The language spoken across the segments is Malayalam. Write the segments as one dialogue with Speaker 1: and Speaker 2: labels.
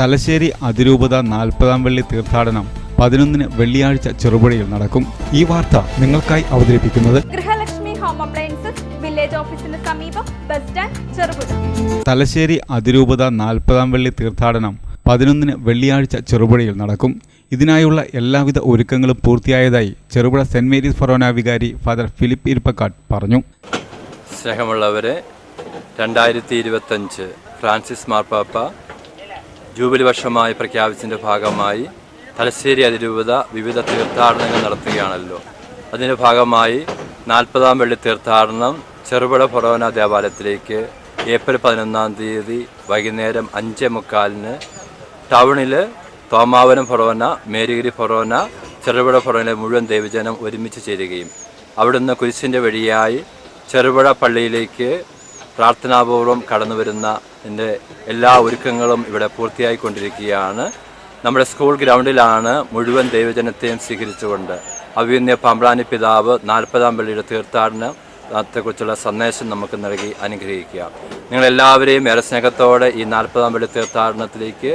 Speaker 1: തലശ്ശേരി അതിരൂപത നാൽപ്പതാം വെള്ളി തീർത്ഥാടനം പതിനൊന്നിന് വെള്ളിയാഴ്ച ചെറുപുഴയിൽ നടക്കും. ഈ വാർത്ത നിങ്ങൾക്കായി അവതരിപ്പിക്കുന്നത്
Speaker 2: ഗൃഹലക്ഷ്മി ഹോം അപ്ലയൻസസ് വില്ലേജ് ഓഫീസിന് സമീപം ബസ് സ്റ്റാൻഡ് ചെറുപുഴ.
Speaker 1: തലശ്ശേരി അതിരൂപത നാൽപ്പതാം വെള്ളി തീർത്ഥാടനം പതിനൊന്നിന് വെള്ളിയാഴ്ച ചെറുപുഴയിൽ നടക്കും. ഇതിനായുള്ള എല്ലാവിധ ഒരുക്കങ്ങളും പൂർത്തിയായതായി ചെറുപുഴ സെന്റ് മേരീസ് ഫൊറോന വികാരി ഫാദർ ഫിലിപ്പ് ഇരിപ്പക്കാട്ട് പറഞ്ഞു.
Speaker 3: സ്നേഹമുള്ളവരെ രണ്ടായിരത്തി ഇരുപത്തഞ്ച് ഫ്രാൻസിസ് മാർപ്പാപ്പ ജൂബിലി വർഷമായി പ്രഖ്യാപിച്ചതിന്റെ ഭാഗമായി തലശ്ശേരി അതിരൂപത വിവിധ തീർത്ഥാടനങ്ങൾ നടത്തുകയാണല്ലോ. അതിന്റെ ഭാഗമായി നാൽപ്പതാം വെള്ളി തീർത്ഥാടനം ചെറുപുഴ ഫൊറോന ദേവാലയത്തിലേക്ക് ഏപ്രിൽ പതിനൊന്നാം തീയതി വൈകുന്നേരം അഞ്ചേ മുക്കാലിന് ടൗണിൽ തോമാവനം ഫൊറോന മേരിഗിരി ഫൊറോന ചെറുപുഴ ഫൊറോനയിലെ മുഴുവൻ ദൈവജനം ഒരുമിച്ച് ചേരുകയും അവിടുന്ന് കുരിശിന്റെ വഴിയായി ചെറുപുഴ പള്ളിയിലേക്ക് പ്രാർത്ഥനാപൂർവം കടന്നു വരുന്ന എന്റെ എല്ലാ ഒരുക്കങ്ങളും ഇവിടെ പൂർത്തിയായിക്കൊണ്ടിരിക്കുകയാണ്. നമ്മുടെ സ്കൂൾ ഗ്രൗണ്ടിലാണ് മുഴുവൻ ദൈവജനത്തെയും സ്വീകരിച്ചുകൊണ്ട് അവിന്യ പമ്പ്രാനി പിതാവ് നാൽപ്പതാം പള്ളിയുടെ തീർത്ഥാടനത്തെക്കുറിച്ചുള്ള സന്ദേശം നമുക്ക് നൽകി അനുഗ്രഹിക്കുക. നിങ്ങളെല്ലാവരെയും ഏറെ സ്നേഹത്തോടെ ഈ നാൽപ്പതാം പള്ളി തീർത്ഥാടനത്തിലേക്ക്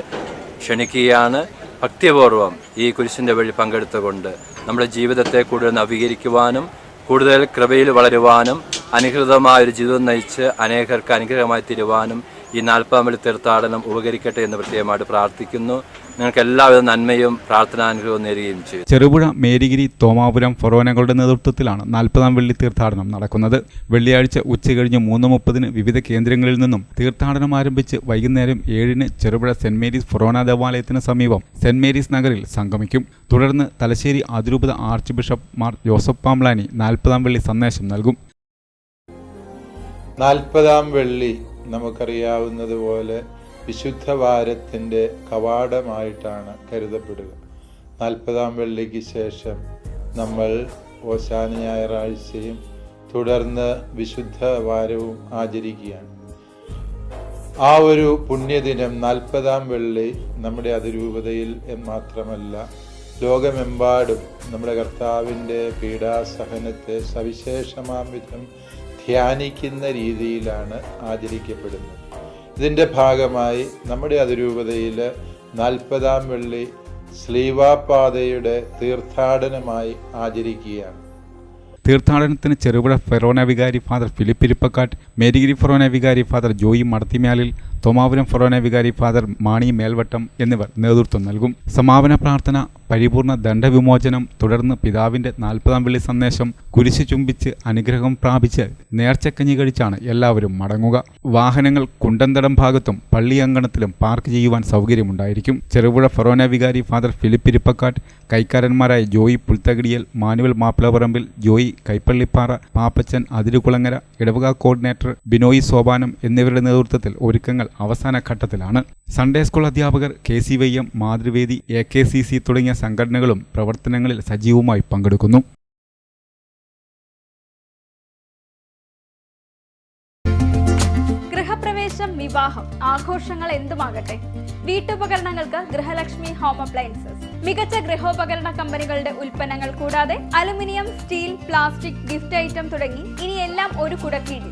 Speaker 3: ക്ഷണിക്കുകയാണ്. ഭക്തിപൂർവം ഈ കുരിശിന്റെ വഴി പങ്കെടുത്തുകൊണ്ട് നമ്മുടെ ജീവിതത്തെ കൂടുതൽ നവീകരിക്കുവാനും കൂടുതൽ കൃപയിൽ വളരുവാനും അനുകൃതമായ ഒരു ജീവിതം നയിച്ച് അനേകർക്ക് അനുഗ്രഹമായി തീരുവാനും ഈ നാൽപ്പതാം വെള്ളി തീർത്ഥാടനം ഉപകരിക്കട്ടെ എന്ന് പ്രത്യേകമായിട്ട് പ്രാർത്ഥിക്കുന്നു. നിങ്ങൾക്ക് എല്ലാവിധ നന്മയും പ്രാർത്ഥനാനുഗ്രഹവും നേരുകയും ചെയ്യും.
Speaker 1: ചെറുപുഴ മേരിഗിരി തോമാപുരം ഫൊറോനകളുടെ നേതൃത്വത്തിലാണ് നാൽപ്പതാം വെള്ളി തീർത്ഥാടനം നടക്കുന്നത്. വെള്ളിയാഴ്ച ഉച്ചകഴിഞ്ഞ് മൂന്ന് മുപ്പതിന് വിവിധ കേന്ദ്രങ്ങളിൽ നിന്നും തീർത്ഥാടനം ആരംഭിച്ച് വൈകുന്നേരം ഏഴിന് ചെറുപുഴ സെന്റ് മേരീസ് ഫൊറോന ദേവാലയത്തിന് സമീപം സെന്റ് മേരീസ് നഗറിൽ സംഗമിക്കും. തുടർന്ന് തലശ്ശേരി അതിരൂപത archbishop Mar Joseph Pamplany നാൽപ്പതാം വെള്ളി സന്ദേശം നൽകും.
Speaker 4: നാൽപ്പതാം വെള്ളി നമുക്കറിയാവുന്നതുപോലെ വിശുദ്ധ വാരത്തിന്റെ കവാടമായിട്ടാണ് കരുതപ്പെടുക. നാൽപ്പതാം വെള്ളിക്ക് ശേഷം നമ്മൾ ഓശാന ഞായറാഴ്ചയും തുടർന്ന് വിശുദ്ധ വാരവും ആചരിക്കുകയാണ്. ആ ഒരു പുണ്യദിനം നാൽപ്പതാം വെള്ളി നമ്മുടെ അതിരൂപതയിൽ മാത്രമല്ല ലോകമെമ്പാടും നമ്മുടെ കർത്താവിന്റെ പീഡാസഹനത്തെ സവിശേഷമാം വിധം ധ്യാനിക്കുന്ന രീതിയിലാണ് ആചരിക്കപ്പെടുന്നത്. ഇതിന്റെ ഭാഗമായി നമ്മുടെ അതിരൂപതയിൽ നാൽപ്പതാം വെള്ളി സ്ലീവാപാതയുടെ തീർത്ഥാടനമായി ആചരിക്കുകയാണ്.
Speaker 1: തീർത്ഥാടനത്തിന് ചെറുപുഴ ഫെറോന വികാരി ഫാദർ ഫിലിപ്പ് ഇരിപ്പക്കാട്ട് മേരിഗിരി ഫെറോന വികാരി ഫാദർ ജോയി മടത്തിമ്യാലിൽ തോമാപുരം ഫൊറോന വികാരി ഫാദർ മാണി മേൽവട്ടം എന്നിവർ നേതൃത്വം നൽകും. സമാപന പ്രാർത്ഥന പരിപൂർണ ദണ്ഡവിമോചനം തുടർന്ന് പിതാവിന്റെ നാൽപ്പതാം വെള്ളി സന്ദേശം കുരിശു ചുംബിച്ച് അനുഗ്രഹം പ്രാപിച്ച് നേർച്ചക്കഞ്ഞി കഴിച്ചാണ് എല്ലാവരും മടങ്ങുക. വാഹനങ്ങൾ കുണ്ടന്തടം ഭാഗത്തും പള്ളി അങ്കണത്തിലും പാർക്ക് ചെയ്യുവാൻ സൗകര്യമുണ്ടായിരിക്കും. ചെറുപുഴ ഫൊറോന വികാരി ഫാദർ ഫിലിപ്പ് ഇരിപ്പക്കാട്ട് കൈക്കാരന്മാരായ ജോയി പുൽത്തകിടിയൽ മാനുവൽ മാപ്പിളപറമ്പിൽ ജോയി കൈപ്പള്ളിപ്പാറ പാപ്പച്ചൻ അതിരുകുളങ്ങര ഇടവക കോർഡിനേറ്റർ ബിനോയ് സോപാനം എന്നിവരുടെ നേതൃത്വത്തിൽ ഒരുക്കങ്ങൾ അവസാന ഘട്ടത്തിലാണ് സൺഡേ സ്കൂൾ അധ്യാപകർ K C Y M Mathruvedi A K C C തുടങ്ങിയ സംഘടനകളും പ്രവർത്തനങ്ങളിൽ സജീവമായി പങ്കെടുക്കുന്നു.
Speaker 2: ഗൃഹപ്രവേശം വിവാഹം ആഘോഷങ്ങൾ എന്തുമാകട്ടെ? വീട്ടുപകരണങ്ങൾക്ക് ഗൃഹലക്ഷ്മി ഹോം അപ്ലയൻസസ്. മികച്ച ഗൃഹോപകരണ കമ്പനികളുടെ ഉൽപ്പന്നങ്ങൾ കൂടാതെ aluminium steel plastic gift item തുടങ്ങി ഇനിയെല്ലാം ഒരു കുടക്കീഴിൽ.